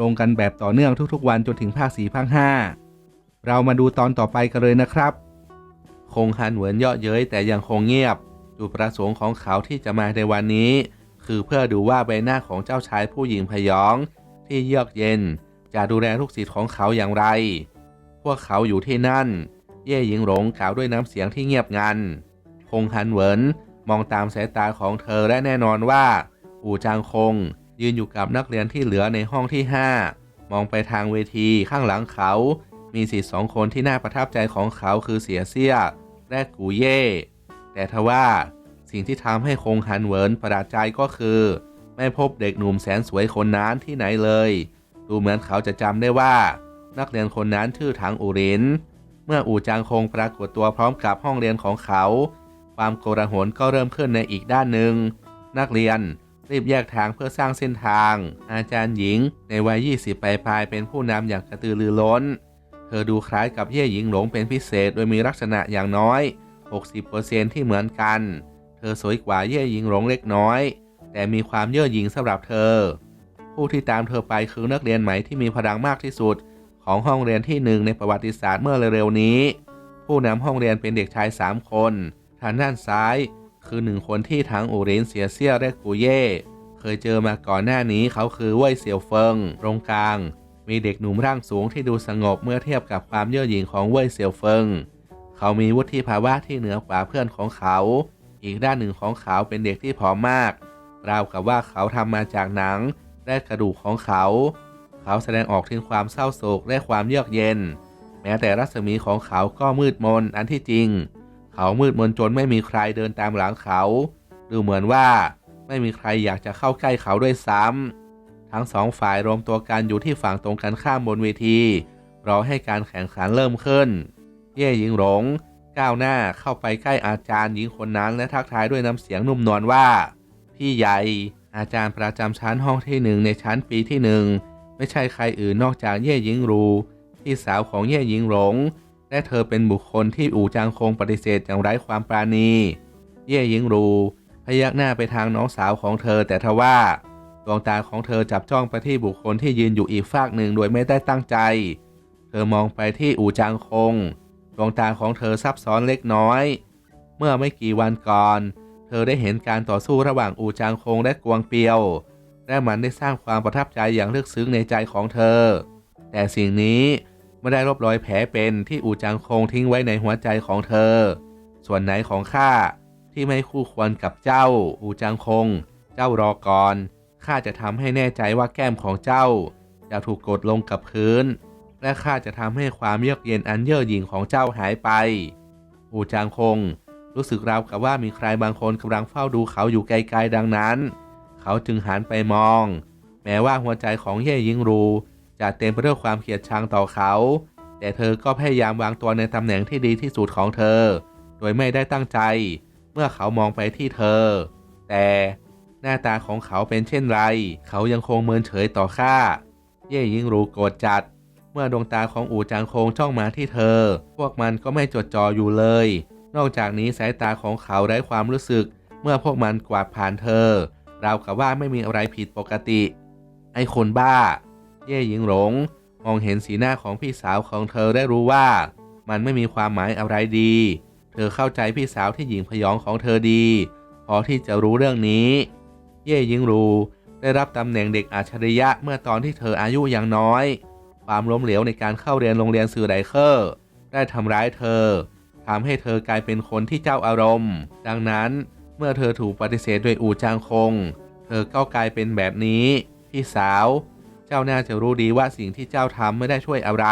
ลงกันแบบต่อเนื่องทุกๆ วันจนถึงภาค4ภาค5เรามาดูตอนต่อไปกันเลยนะครับ คงฮันเหวินเยาะเย้ยแต่ยังคงเงียบ จุดประสงค์ของเขาที่จะมาในวันนี้ คือเพื่อดูว่าใบหน้าของเจ้าชายผู้หญิงพยอง ที่เยือกเย็น จะดูแลลูกศิษย์ของเขาอย่างไร พวกเขาอยู่ที่นั่น เย่หญิงหลงกล่าวด้วยน้ำเสียงที่เงียบงัน คงฮันเหวินมองตามสายตาของเธอและแน่นอนว่า อู่จางคง ยืนอยู่กับนักเรียนที่เหลือในห้องที่ 5 มองไปทางเวทีข้างหลังเขา มีสิทธิ์สองคนที่น่าประทับใจของเขาคือเสียเซียและกูเย่ แต่ทว่าสิ่งที่ทำให้คงฮันเวินประหลาดใจก็คือ ไม่พบเด็กหนุ่มแสนสวยคนนั้นที่ไหนเลย ดูเหมือนเขาจะจำได้ว่า นักเรียนคนนั้นชื่อถังอูริน เมื่ออู่จางคงปรากฏตัวพร้อมกับห้องเรียนของเขา ความโกลาหลก็เริ่มขึ้นในอีกด้านหนึ่งนักเรียน รีบแยกทางเพื่อสร้างเส้นทาง อาจารย์หญิง ในวัย 20 ปลายๆเป็นผู้นำอย่างกระตือรือร้น เธอดูคล้ายกับเย่หญิงหลงเป็นพิเศษโดยมีลักษณะอย่างน้อย 60%ที่เหมือนกัน เธอสวยกว่าเย่หญิงหลงเล็กน้อย แต่มีความเย่อหยิ่งสำหรับเธอ ผู้ที่ตามเธอไปคือนักเรียนใหม่ที่มีพลังมากที่สุด ของห้องเรียนที่หนึ่งในประวัติศาสตร์เมื่อเร็วๆนี้ ผู้นำห้องเรียนเป็นเด็กชาย 3 คน ทางด้านซ้าย คือหนึ่งคนที่ทั้งอูรินเสียเซียและกูเย่เคยเจอมาก่อนหน้านี้เขาคือเว่ยเสี่ยวเฟิงตรงกลาง มีเด็กหนุ่มร่างสูงที่ดูสงบเมื่อเทียบกับความเย่อหยิ่งของเว่ยเสี่ยวเฟิง เขามีวุฒิภาวะที่เหนือกว่าเพื่อนของเขา อีกด้านหนึ่งของเขาเป็นเด็กที่ผอมมากราวกับว่าเขาทำมาจากหนังและกระดูกของเขา เขาแสดงออกถึงความเศร้าโศกและความเยือกเย็น แม้แต่รัศมีของเขาก็มืดมนอันที่จริง เขามืดมนจนไม่มีใครเดินตามหลังเขาดูเหมือนว่าไม่มีใครอยากจะเข้าใกล้เขาด้วยซ้ำทั้งสองฝ่ายรวมตัวกันอยู่ที่ฝั่งตรงกันข้ามบนเวทีรอให้การแข่งขันเริ่มขึ้น เย่หญิงหลง ก้าวหน้าเข้าไปใกล้อาจารย์หญิงคนนั้นและทักทายด้วยน้ำเสียงนุ่มนวลว่า พี่ใหญ่อาจารย์ประจำชั้นห้องที่หนึ่งในชั้นปีที่หนึ่งไม่ใช่ใครอื่นนอกจากเย่หญิงรู พี่สาวของเย่หญิงหลง และเธอเป็นบุคคลที่อู่จางคงปฏิเสธอย่างไร้ความปราณี เย่หญิงรูพยักหน้าไปทางน้องสาวของเธอ แต่ทว่าดวงตาของเธอจับจ้องไปที่บุคคลที่ยืนอยู่อีกฝากหนึ่งโดยไม่ได้ตั้งใจ เธอมองไปที่อู่จางคง ดวงตาของเธอซับซ้อนเล็กน้อย เมื่อไม่กี่วันก่อน เธอได้เห็นการต่อสู้ระหว่างอู่จางคงและกวงเปียว และมันได้สร้างความประทับใจอย่างลึกซึ้งในใจของเธอ แต่สิ่งนี้ ไม่ได้ลบรอยแผลเป็นที่อูจางคงทิ้งไว้ในหัวใจของเธอ ส่วนไหนของข้าที่ไม่คู่ควรกับเจ้า อูจางคง เจ้ารอก่อนข้าจะทำให้แน่ใจว่าแก้มของเจ้า จะถูกกดลงกับพื้น และข้าจะทำให้ความเยือกเย็นอันเย่อหยิ่งของเจ้าหายไป อูจางคง รู้สึกราวกับว่ามีใครบางคนกำลังเฝ้าดูเขาอยู่ไกลๆดังนั้น เขาจึงหันไปมอง แม้ว่าหัวใจของเย่ยิงรู จะเต็มไปด้วยความเกลียดชังต่อเขา แต่เธอก็พยายามวางตัวในตำแหน่งที่ดีที่สุดของเธอ โดยไม่ได้ตั้งใจ เมื่อเขามองไปที่เธอ แต่หน้าตาของเขาเป็นเช่นไร เขายังคงเมินเฉยต่อข้า เย่ยิงรู้โกรธจัด เมื่อดวงตาของอู่จางคงจ้องมาที่เธอ พวกมันก็ไม่จดจ่ออยู่เลย นอกจากนี้สายตาของเขาไร้ความรู้สึก เมื่อพวกมันกวาดผ่านเธอ ราวกับว่าไม่มีอะไรผิดปกติ ไอ้คนบ้า เย่หญิงหลง มองเห็นสีหน้าของพี่สาวของเธอได้รู้ว่า มันไม่มีความหมายอะไรดี เธอเข้าใจพี่สาวที่หญิงพยองของเธอดี พอที่จะรู้เรื่องนี้ เย่หญิงรูได้รับตำแหน่งเด็กอัจฉริยะเมื่อตอนที่เธออายุยังน้อย ความล้มเหลวในการเข้าเรียนโรงเรียนสื่อไดเคอร์ ได้ทำร้ายเธอทำให้เธอกลายเป็นคนที่เจ้าอารมณ์ ดังนั้นเมื่อเธอถูกปฏิเสธโดยอูจางคง เธอก็กลายเป็นแบบนี้ พี่สาว จ้าน่าจะรู้ดีว่าสิ่งที่เจ้าทำไม่ได้ช่วยอะไร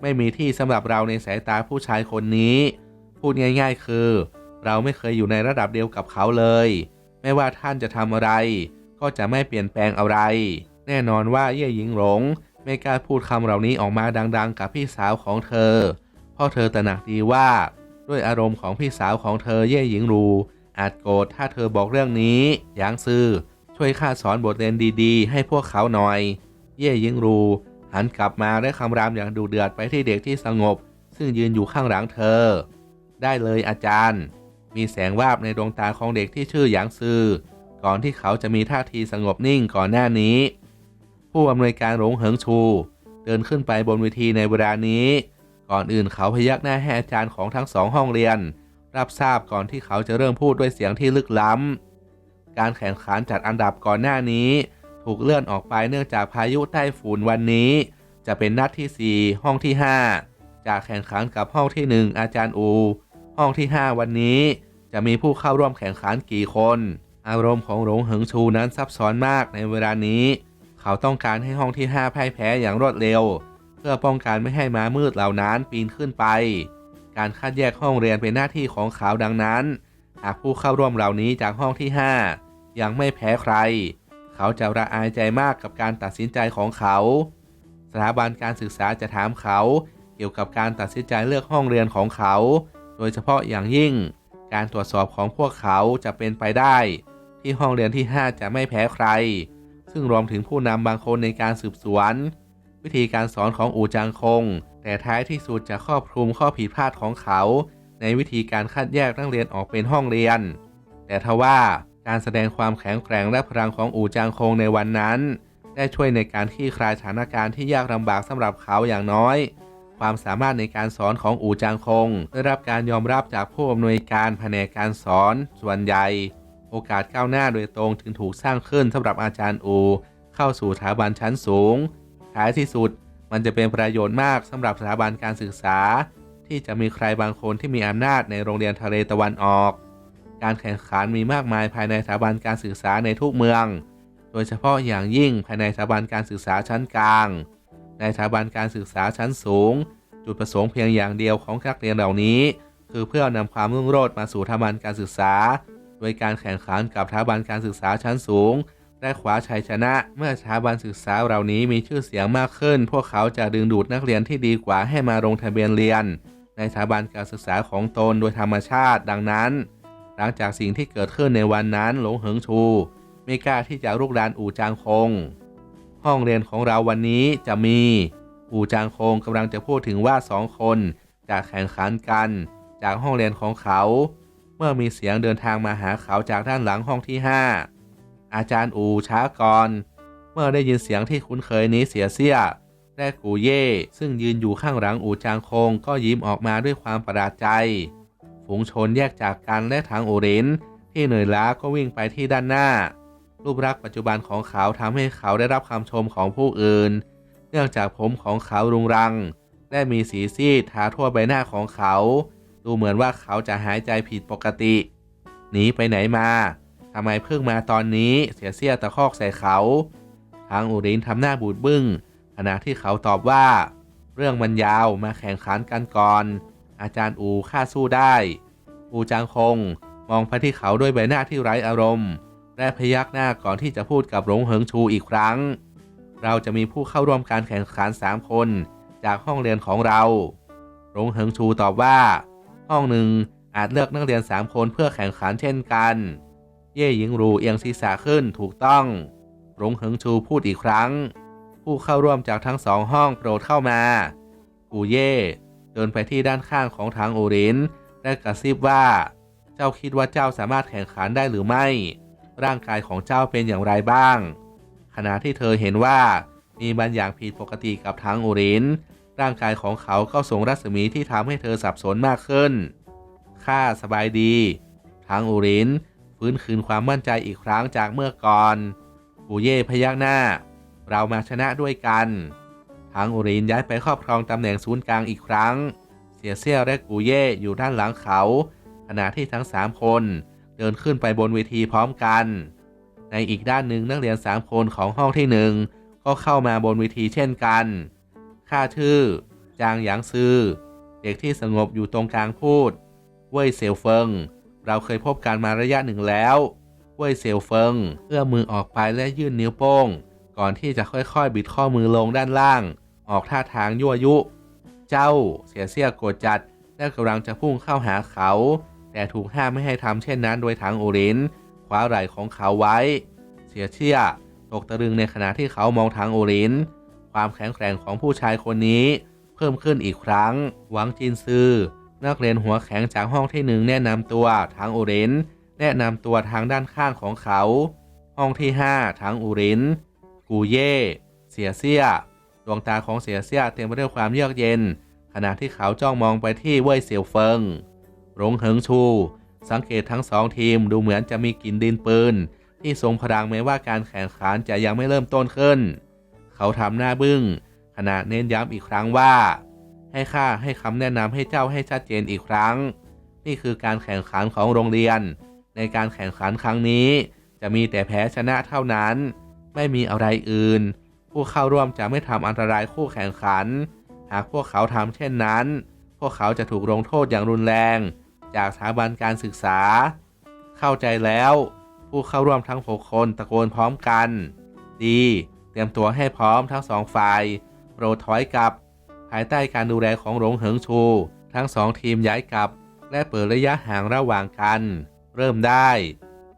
ไม่มีที่สำหรับเราในสายตาผู้ชายคนนี้ พูดง่าย ๆ คือ เราไม่เคยอยู่ในระดับเดียวกับเขาเลย ไม่ว่าท่านจะทำอะไร ก็จะไม่เปลี่ยนแปลงอะไร แน่นอนว่าเย่หญิงหลง ไม่กล้าพูดคำเหล่านี้ออกมาดัง ๆ กับพี่สาวของเธอ เพราะเธอตระหนักดีว่าด้วยอารมณ์ของพี่สาวของเธอเย่หญิงรู อาจโกรธถ้าเธอบอกเรื่องนี้หยางซื่อช่วยข้าสอนบทเรียนดีๆ ให้พวกเขาหน่อย เย่หญิงรู หันกลับมาได้คำรามอย่างดุเดือดไปที่เด็กที่สงบ ซึ่งยืนอยู่ข้างหลังเธอ ได้เลยอาจารย์ มีแสงวาบในดวงตาของเด็กที่ชื่อหยางซือก่อนที่เขาจะมีท่าทีสงบนิ่งก่อนหน้านี้ ผู้อำนวยการหลงเหิงชู เดินขึ้นไปบนเวทีในเวลานี้ ก่อนอื่นเขาพยักหน้าให้อาจารย์ของทั้งสองห้องเรียน รับทราบก่อนที่เขาจะเริ่มพูดด้วยเสียงที่ลึกล้ำการแข่งขันจัดอันดับก่อนหน้านี้ ถูกเลื่อนออกไปเนื่องจากพายุใต้ฝุ่นวันนี้ จะเป็นนัดที่ 4 ห้องที่ 5 จากแข่งขันกับห้องที่ 1 อาจารย์อู ห้องที่ 5 วันนี้ จะมีผู้เข้าร่วมแข่งขันกี่คน อารมณ์ของหลงเหิงชูนั้นซับซ้อนมากในเวลานี้ เขาต้องการให้ห้องที่ 5 พ่ายแพ้อย่างรวดเร็ว เพื่อป้องกันไม่ให้ม้ามืดเหล่านั้นปีนขึ้นไป การคัดแยกห้องเรียนเป็นหน้าที่ของเขาดังนั้น หากผู้เข้าร่วมเหล่านี้จากห้องที่ 5 ยังไม่แพ้ใคร เขาจะระอายใจมากกับการตัดสินใจของเขา สถาบันการศึกษาจะถามเขา เกี่ยวกับการตัดสินใจเลือกห้องเรียนของเขา โดยเฉพาะอย่างยิ่ง การตรวจสอบของพวกเขาจะเป็นไปได้ ที่ห้องเรียนที่ 5 จะไม่แพ้ใคร ซึ่งรวมถึงผู้นำบางคนในการสืบสวน วิธีการสอนของอูจางคง แต่ท้ายที่สุดจะครอบคลุมข้อผิดพลาดของเขา ในวิธีการคัดแยกนักเรียนออกเป็นห้องเรียน แต่ทว่า การแสดงความแข็งแกร่งและพลังของอูจางคงในวันนั้น ได้ช่วยในการคลี่คลายสถานการณ์ที่ยากลำบากสำหรับเขาอย่างน้อย ความสามารถในการสอนของอูจางคง ได้รับการยอมรับจากผู้อำนวยการแผนกการสอน ส่วนใหญ่ โอกาสก้าวหน้าโดยตรงจึงถูกสร้างขึ้นสำหรับอาจารย์อูเข้าสู่สถาบันชั้นสูงท้ายที่สุดมันจะเป็นประโยชน์มากสำหรับสถาบันการศึกษา ที่จะมีใครบางคนที่มีอำนาจในโรงเรียนทะเลตะวันออก การแข่งขันมีมากมายภายในสถาบันการศึกษาในทุกเมือง โดยเฉพาะอย่างยิ่งภายในสถาบันการศึกษาชั้นกลาง ในสถาบันการศึกษาชั้นสูง จุดประสงค์เพียงอย่างเดียวของนักเรียนเหล่านี้ คือเพื่อนำความรุ่งโรจน์มาสู่สถาบันการศึกษา โดยการแข่งขันกับสถาบันการศึกษาชั้นสูงได้คว้าชัยชนะ เมื่อสถาบันศึกษาเหล่านี้มีชื่อเสียงมากขึ้น พวกเขาจะดึงดูดนักเรียนที่ดีกว่าให้มาลงทะเบียนเรียน ในสถาบันการศึกษาของตนโดยธรรมชาติ ดังนั้น หลังจากสิ่งที่เกิดขึ้นในวันนั้นหลงเหิงชู ไม่กล้าที่จะรุกรานอู่จางคง ห้องเรียนของเราวันนี้จะมี อู่จางคงกำลังจะพูดถึงว่าสองคนจะแข่งขันกันจากห้องเรียนของเขา เมื่อมีเสียงเดินทางมาหาเขาจากด้านหลังห้องที่ 5 อาจารย์อูช้าก่อน เมื่อได้ยินเสียงที่คุ้นเคยนี้เสียเสียและกูเย่ซึ่งยืนอยู่ข้างหลังอูจางคงก็ยิ้มออกมาด้วยความประหลาดใจ ฝูงชนแยกจากกันและทางโอรินที่เหนื่อยล้าก็วิ่งไปที่ด้านหน้า รูปลักษณ์ปัจจุบันของเขาทำให้เขาได้รับคำชมของผู้อื่น เนื่องจากผมของเขารุงรัง และมีสีซีดทาทั่วใบหน้าของเขา ดูเหมือนว่าเขาจะหายใจผิดปกติ หนีไปไหนมาทำไมเพิ่งมาตอนนี้เสียเสียตะคอกใส่เขา ทางอุรินทำหน้าบูดบึ้งขณะที่เขาตอบว่า เรื่องมันยาวมาแข่งขันกันก่อน อาจารย์อูค่าสู้ได้ อูจางคง มองไปที่เขาด้วยใบหน้าที่ไร้อารมณ์ และพยักหน้าก่อนที่จะพูดกับหลงเหิงชูอีกครั้ง เราจะมีผู้เข้าร่วมการแข่งขันสามคนจากห้องเรียนของเราหลงเหิงชูตอบว่า ห้องหนึ่งอาจเลือกนักเรียนสามคนเพื่อแข่งขันเช่นกัน เย่หญิงรูเอียงศีรษะขึ้นถูกต้องหลงเหิงชูพูดอีกครั้ง ผู้เข้าร่วมจากทั้งสองห้องโปรดเข้ามา กูเย่ เดินไปที่ด้านข้างของทางโอรินและกระซิบว่า เจ้าคิดว่าเจ้าสามารถแข่งขันได้หรือไม่ ร่างกายของเจ้าเป็นอย่างไรบ้าง ขณะที่เธอเห็นว่ามีบางอย่างผิดปกติกับทางโอรินร่างกายของเขาก็ส่งรัศมีที่ทำให้เธอสับสนมากขึ้น ข้าสบายดี ทางโอรินฟื้นคืนความมั่นใจอีกครั้งจากเมื่อก่อน ปูเย่พยักหน้า เรามาชนะด้วยกัน ทางอุรินย้ายไปครอบครองตำแหน่งศูนย์กลางอีกครั้ง เสียเซี่ยวและกูเย่อยู่ด้านหลังเขา ขณะที่ทั้งสามคน เดินขึ้นไปบนเวทีพร้อมกัน ในอีกด้านหนึ่งนักเรียนสามคนของห้องที่หนึ่งก็เข้ามาบนเวทีเช่นกันข้าชื่อ จางหยางซือเด็กที่สงบอยู่ตรงกลางพูด เว่ยเซียวเฟิง เราเคยพบกันมาระยะหนึ่งแล้ว เว่ยเซียวเฟิงเอื้อมมือออกไปและยื่นนิ้วโป้ง ก่อนที่จะค่อยๆ บิดข้อมือลงด้านล่าง ออกท่าทางยั่วยุ เจ้าเสียเสียโกรธจัดและกำลังจะพุ่งเข้าหาเขา แต่ถูกห้ามไม่ให้ทำเช่นนั้นโดยทางโอรินคว้าไหล่ของเขาไว้ เสียเชี่ยตกตะลึงในขณะที่เขามองทางโอรินความแข็งแกร่งของผู้ชายคนนี้ เพิ่มขึ้นอีกครั้ง หวังจินซือนักเรียนหัวแข็งจากห้องที่หนึ่งแนะนำตัวทางโอรินแนะนำตัวทางด้านข้างของเขา ห้องที่ห้าทางอูรินกูเย่ เสียเสีย ดวงตาของเสียเสียเต็มไปด้วยความเยือกเย็น ขณะที่เขาจ้องมองไปที่เว่ยเสี่ยวเฟิงหลงเหิงชู สังเกตทั้งสองทีมดูเหมือนจะมีกลิ่นดินปืน ที่ทรงพลังแม้ว่าการแข่งขันจะยังไม่เริ่มต้นขึ้น เขาทำหน้าบึ้ง ขณะเน้นย้ำอีกครั้งว่า ให้ข้าให้คำแนะนำให้เจ้าให้ชัดเจนอีกครั้ง นี่คือการแข่งขันของโรงเรียน ในการแข่งขันครั้งนี้ จะมีแต่แพ้ชนะเท่านั้น ไม่มีอะไรอื่น ผู้เข้าร่วมจะไม่ทำอันตรายคู่แข่งขัน หากพวกเขาทำเช่นนั้น พวกเขาจะถูกลงโทษอย่างรุนแรง จากสถาบันการศึกษา เข้าใจแล้ว ผู้เข้าร่วมทั้งหกคนตะโกนพร้อมกัน ดี เตรียมตัวให้พร้อมทั้งสองฝ่าย โปรดถอยกลับ ภายใต้การดูแลของหลงเหิงชู ทั้งสองทีมย้ายกลับ และเปิดระยะห่างระหว่างกัน เริ่มได้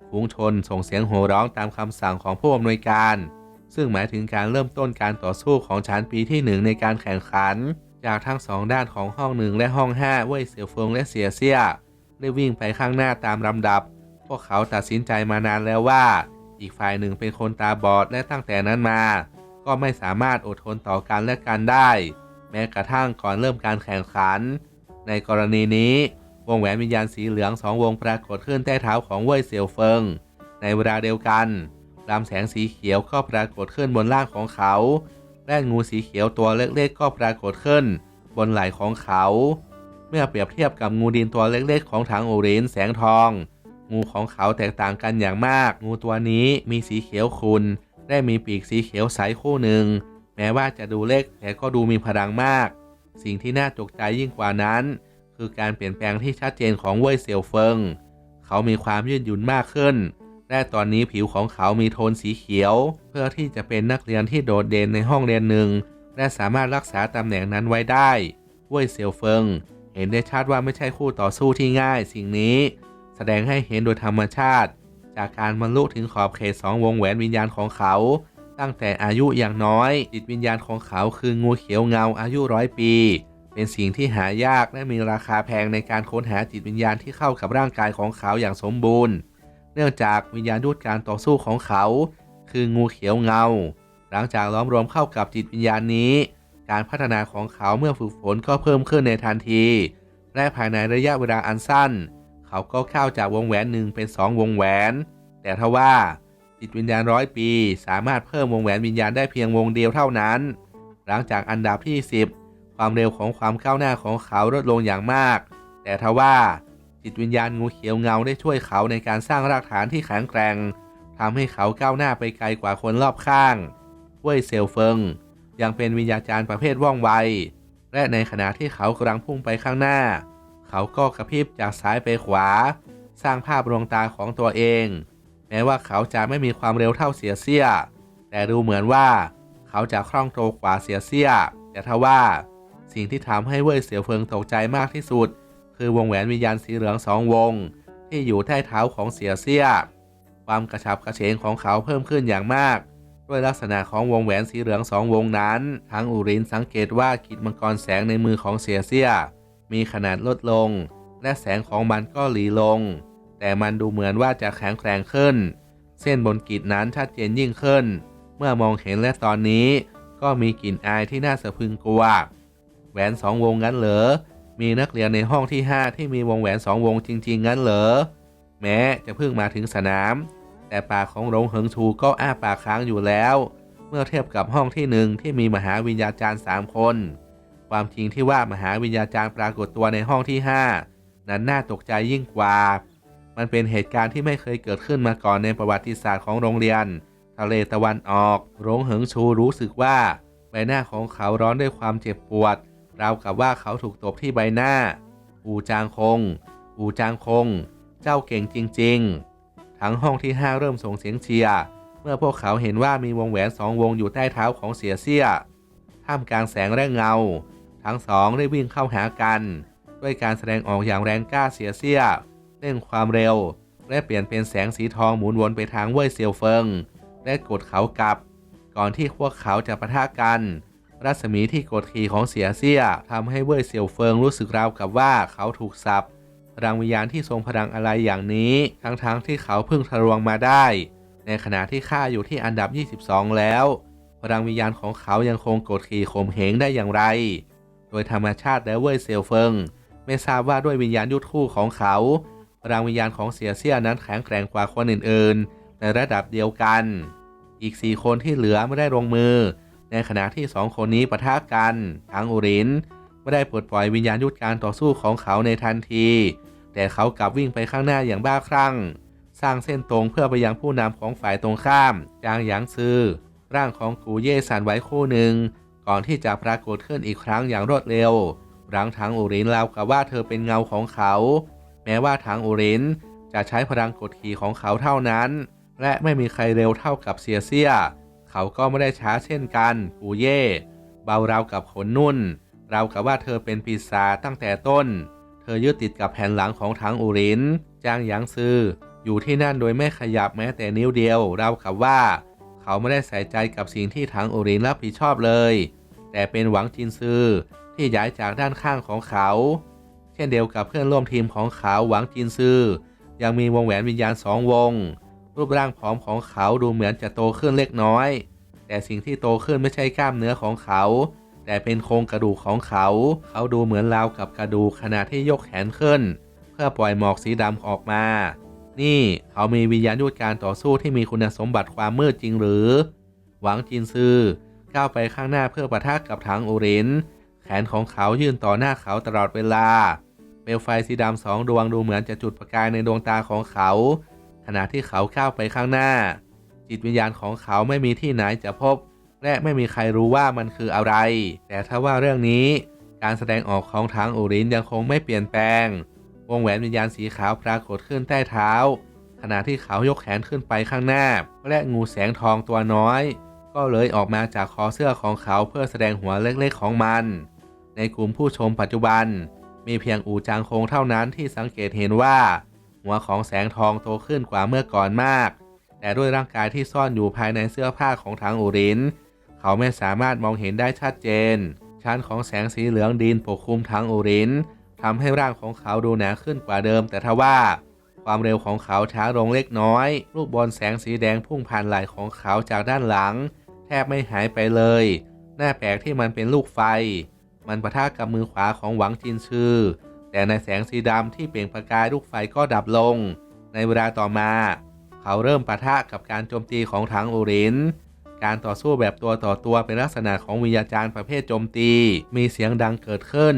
ฝูงชนส่งเสียงโห่ร้องตามคำสั่งของผู้อำนวยการ ซึ่งหมายถึงการเริ่มต้นการต่อสู้ของชั้นปีที่หนึ่งในการแข่งขัน จากทั้งสองด้านของห้องหนึ่งและห้องห้าเว่ยเสี่ยวเฟิงและเสียเซียได้วิ่งไปข้างหน้าตามลำดับ พวกเขาตัดสินใจมานานแล้วว่า อีกฝ่ายหนึ่งเป็นคนตาบอดและตั้งแต่นั้นมา ก็ไม่สามารถอดทนต่อกันและกันได้ แม้กระทั่งก่อนเริ่มการแข่งขัน ในกรณีนี้ วงแหวนวิญญาณสีเหลืองสองวงปรากฏขึ้นใต้เท้าของเว่ยเสี่ยวเฟิง ในเวลาเดียวกัน ลำแสงสีเขียวก็ปรากฏขึ้นบนล่างของเขา และงูสีเขียวตัวเล็กๆ ก็ปรากฏขึ้น บนไหล่ของเขา เมื่อเปรียบเทียบกับงูดินตัวเล็กๆ ของถังโอเรนแสงทอง งูของเขาแตกต่างกันอย่างมาก งูตัวนี้มีสีเขียวขุ่นและมีปีกสีเขียวใสคู่หนึ่ง แม้ว่าจะดูเล็กแต่ก็ดูมีพลังมาก สิ่งที่น่าตกใจยิ่งกว่านั้น คือการเปลี่ยนแปลงที่ชัดเจนของเว่ยเซียวเฟิง เขามีความยืดหยุ่นมากขึ้น และตอนนี้ผิวของเขามีโทนสีเขียว เพื่อที่จะเป็นนักเรียนที่โดดเด่นในห้องเรียนหนึ่ง และสามารถรักษาตำแหน่งนั้นไว้ได้เว่ยเซียวเฟิง เห็นได้ชัดว่าไม่ใช่คู่ต่อสู้ที่ง่าย สิ่งนี้ แสดงให้เห็นโดยธรรมชาติ จากการบรรลุถึงขอบเขตสองวงแหวนวิญญาณของเขา ตั้งแต่อายุอย่างน้อยจิตวิญญาณของเขาคืองูเขียวเงาอายุร้อยปี เป็นสิ่งที่หายากและมีราคาแพงในการค้นหาจิตวิญญาณที่เข้ากับร่างกายของเขาอย่างสมบูรณ์ เนื่องจากวิญญาณยุทธการต่อสู้ของเขา คืองูเขียวเงา หลังจากล้อมรวมเข้ากับจิตวิญญาณนี้ การพัฒนาของเขาเมื่อฝึกฝนก็เพิ่มขึ้นในทันที และภายในระยะเวลาอันสั้น เขาก็เข้าจากวงแหวนหนึ่งเป็นสองวงแหวน แต่ทว่าจิตวิญญาณร้อยปี สามารถเพิ่มวงแหวนวิญญาณได้เพียงวงเดียวเท่านั้น หลังจากอันดับที่ 10 ความเร็วของความก้าวหน้าของเขาลดลงอย่างมาก แต่ทว่า จิตวิญญาณงูเขียวเงาได้ช่วยเขาในการสร้างรากฐานที่แข็งแกร่งทำให้เขาก้าวหน้าไปไกลกว่าคนรอบข้างเว่ยเซลเฟิง ยังเป็นวิญญาจารย์ประเภทว่องไว และในขณะที่เขากำลังพุ่งไปข้างหน้า เขาก็กระพริบจากซ้ายไปขวา สร้างภาพดวงตาของตัวเอง แม้ว่าเขาจะไม่มีความเร็วเท่าเสียเสียแต่ดูเหมือนว่าเขาจะคล่องตัวกว่าเสียเสียแต่ทว่า สิ่งที่ทำให้เว่ยเสียวเฟิงตกใจมากที่สุด คือวงแหวนวิญญาณสีเหลืองสองวง ที่อยู่ใต้เท้าของเสียเสี้ย ความกระชับกระเฉงของเขาเพิ่มขึ้นอย่างมาก ด้วยลักษณะของวงแหวนสีเหลืองสองวงนั้น ทั้งอูรินสังเกตว่ากิจมังกรแสงในมือของเสียเสี้ย มีขนาดลดลง และแสงของมันก็หลีลง แต่มันดูเหมือนว่าจะแข็งแกร่งขึ้น เส้นบนกิจนั้นชัดเจนยิ่งขึ้น เมื่อมองเห็นและตอนนี้ ก็มีกลิ่นอายที่น่าสะพรึงกลัวแหวนสองวงงั้นเหรอ มีนักเรียนในห้องที่ 5 ที่มีวงแหวนสองวงจริง ๆ งั้นเหรอ แม้จะเพิ่งมาถึงสนาม แต่ปากของหลงเหิงชูก็อ้าปากค้างอยู่แล้ว เมื่อเทียบกับห้องที่หนึ่งที่มีมหาวิญญาจารย์สามคน ความจริงที่ว่ามหาวิญญาจารย์ปรากฏตัวในห้องที่ 5 นั้นน่าตกใจยิ่งกว่า มันเป็นเหตุการณ์ที่ไม่เคยเกิดขึ้นมาก่อนในประวัติศาสตร์ของโรงเรียน ทะเลตะวันออกหลงเหิงชูรู้สึกว่าใบหน้าของเขาร้อนด้วยความเจ็บปวด ราวกับว่าเขาถูกตบที่ใบหน้า อูจางคง อูจางคง เจ้าเก่งจริง ๆ ทั้งห้องที่5เริ่มส่งเสียงเชียร์ เมื่อพวกเขาเห็นว่ามีวงแหวนสองวงอยู่ใต้เท้าของเสียเสี้ย ท่ามกลางแสงและเงา ทั้งสองได้วิ่งเข้าหากัน ด้วยการแสดงออกอย่างแรงกล้าเสียเสี้ย เร่งความเร็ว และเปลี่ยนเป็นแสงสีทองหมุนวนไปทางเว่ยเซียวเฟิง และกดเขากลับ ก่อนที่พวกเขาจะปะทะกัน รัศมีที่กดขี่ของเสียเสียทำให้เว่ยเซี่ยวเฟิงรู้สึกราวกับว่าเขาถูกสับพลังวิญญาณที่ทรงพลังอะไรอย่างนี้ ทั้งๆทที่เขาเพิ่งทะลวงมาได้ ในขณะที่ข้าอยู่ที่อันดับ 22 แล้ว พลังวิญญาณของเขายังคงกดขี่ข่มเหงได้อย่างไร โดยธรรมชาติแล้วเว่ยเซียวเฟิง ไม่ทราบว่าด้วยวิญญาณยุทธคู่ของเขา พลังวิญญาณของเสียเซี่ยนั้นแข็งแกร่งกว่าคนอื่นๆ ในระดับเดียวกัน อีก4คนที่เหลือไม่ได้ลงมือ ในขณะที่สองคนนี้ปะทะกันทั้งอุรินไม่ได้ปลดปล่อยวิญญาณยุทธการต่อสู้ของเขาในทันที แต่เขากลับวิ่งไปข้างหน้าอย่างบ้าคลั่ง สร้างเส้นตรงเพื่อไปยังผู้นำของฝ่ายตรงข้ามจางหยางซือร่างของกูเย่สั่นไหว้คู่หนึ่ง ก่อนที่จะปรากฏขึ้นอีกครั้งอย่างรวดเร็วหลังทางอุรินราวกับว่าเธอเป็นเงาของเขา แม้ว่าทางอุรินจะใช้พลังกดขี่ของเขาเท่านั้น และไม่มีใครเร็วเท่ากับเซียเซีย เขาก็ไม่ได้ช้าเช่นกันกูเย่เบาราวกับขนนุ่นรากับว่าเธอเป็นปีศาจตั้งแต่ต้น เธอยึดติดกับแผ่นหลังของทางอุรินจางหยางซืออยู่ที่นั่นโดยไม่ขยับแม้แต่นิ้วเดียว เรากับว่า เขาไม่ได้ใส่ใจกับสิ่งที่ทางอุรินรับผิดชอบเลย แต่เป็นหวังจินซือที่ย้ายจากด้านข้างของเขา เช่นเดียวกับเพื่อนร่วมทีมของเขาหวังจินซือยังมีวงแหวนวิญญาณสองวง รูปร่างผอมของเขาดูเหมือนจะโตขึ้นเล็กน้อย แต่สิ่งที่โตขึ้นไม่ใช่กล้ามเนื้อของเขา แต่เป็นโครงกระดูกของเขา เขาดูเหมือนราวกับกระดูกขณะที่ยกแขนขึ้น เพื่อปล่อยหมอกสีดำออกมา นี่เขามีวิญญาณยุทธการต่อสู้ที่มีคุณสมบัติความมืดจริงหรือ หวังจินซือก้าวไปข้างหน้าเพื่อประทะกับถังโอรินแขนของเขายื่นต่อหน้าเขาตลอดเวลา เปลวไฟสีดำสองดวงดูเหมือนจะจุดประกายในดวงตาของเขา ขณะที่เขาก้าวไปข้างหน้า จิตวิญญาณของเขาไม่มีที่ไหนจะพบ และไม่มีใครรู้ว่ามันคืออะไร แต่ถ้าว่าเรื่องนี้ การแสดงออกของทางอุรินยังคงไม่เปลี่ยนแปลง วงแหวนวิญญาณสีขาวปรากฏขึ้นใต้เท้า ขณะที่เขายกแขนขึ้นไปข้างหน้า และงูแสงทองตัวน้อย ก็เลยออกมาจากคอเสื้อของเขาเพื่อแสดงหัวเล็กๆของมัน ในกลุ่มผู้ชมปัจจุบัน มีเพียงอูจางคงเท่านั้นที่สังเกตเห็นว่า หัวของแสงทองโตขึ้นกว่าเมื่อก่อนมาก แต่ด้วยร่างกายที่ซ่อนอยู่ภายในเสื้อผ้าของทางอุริน เขาไม่สามารถมองเห็นได้ชัดเจน ชั้นของแสงสีเหลืองดินปกคลุมทางอุรินทำให้ร่างของเขาดูหนาขึ้นกว่าเดิม แต่ทว่าความเร็วของเขาช้าลงเล็กน้อย ลูกบอลแสงสีแดงพุ่งผ่านไหล่ของเขาจากด้านหลัง แทบไม่หายไปเลยน่าแปลกที่มันเป็นลูกไฟ มันปะทะกับมือขวาของหวังจินชื่อ แต่ในแสงสีดำที่เปล่งประกายลูกไฟก็ดับลง ในเวลาต่อมา เขาเริ่มปะทะกับการโจมตีของถังอุริน การต่อสู้แบบตัวต่อตัวเป็นลักษณะของวิญญาจารย์ประเภทโจมตี มีเสียงดังเกิดขึ้น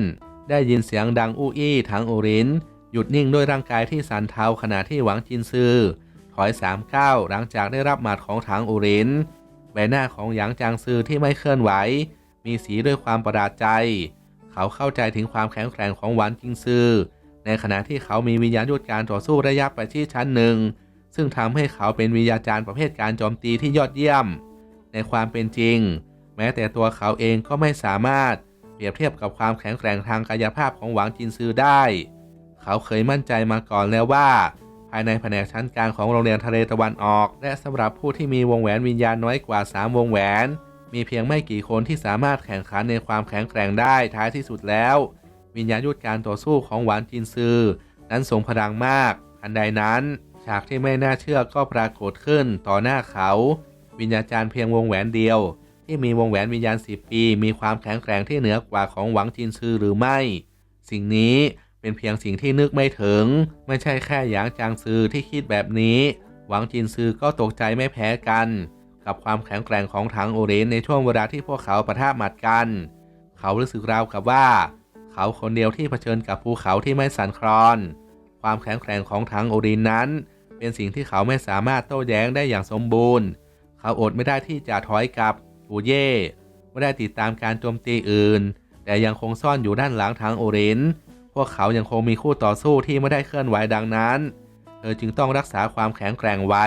ได้ยินเสียงดังอู้อี้ถังอุริน หยุดนิ่งด้วยร่างกายที่สั่นเทาขณะที่หวังจินซือถอยสามก้าวหลังจากได้รับหมัดของถังอุรินใบหน้าของหยางจางซือที่ไม่เคลื่อนไหว มีสีด้วยความประหลาดใจ เขาเข้าใจถึงความแข็งแกร่งของหวานจิงซือ ในขณะที่เขามีวิญญาณยุทธการต่อสู้ระยะประชิดชั้นหนึ่ง ซึ่งทำให้เขาเป็นวิญญาจารย์ประเภทการโจมตีที่ยอดเยี่ยม ในความเป็นจริง แม้แต่ตัวเขาเองก็ไม่สามารถเปรียบเทียบกับความแข็งแกร่งทางกายภาพของหวังจินซือได้ เขาเคยมั่นใจมาก่อนแล้วว่า ภายในแผนกชั้นกลางของโรงเรียนทะเลตะวันออก และสำหรับผู้ที่มีวงแหวนวิญญาณน้อยกว่า 3 วงแหวน มีเพียงไม่กี่คนที่สามารถแข่งขันในความแข็งแกร่งได้ท้ายที่สุดแล้ว วิญญาณยุทธการต่อสู้ของหวานจินซือ นั้นทรงพลังมากทันใดนั้น ฉากที่ไม่น่าเชื่อก็ปรากฏขึ้นต่อหน้าเขา วิญญาจารย์เพียงวงแหวนเดียว ที่มีวงแหวนวิญญาณสิบปี มีความแข็งแกร่งที่เหนือกว่าของหวังจินซือหรือไม่ สิ่งนี้เป็นเพียงสิ่งที่นึกไม่ถึง ไม่ใช่แค่หยางจางซือที่คิดแบบนี้ หวังจินซือก็ตกใจไม่แพ้กัน กับความแข็งแกร่งของถังโอเรนในช่วงเวลาที่พวกเขาปะทะหมัดกัน เขารู้สึกราวกับว่า เขาคนเดียวที่เผชิญกับภูเขาที่ไม่สั่นคลอน ความแข็งแกร่งของถังโอรินนั้น เป็นสิ่งที่เขาไม่สามารถโต้แย้งได้อย่างสมบูรณ์ เขาอดไม่ได้ที่จะถอยกลับอูเย่ไม่ได้ติดตามการโจมตีอื่น แต่ยังคงซ่อนอยู่ด้านหลังถังโอรินพวกเขายังคงมีคู่ต่อสู้ที่ไม่ได้เคลื่อนไหวดังนั้น เธอจึงต้องรักษาความแข็งแกร่งไว้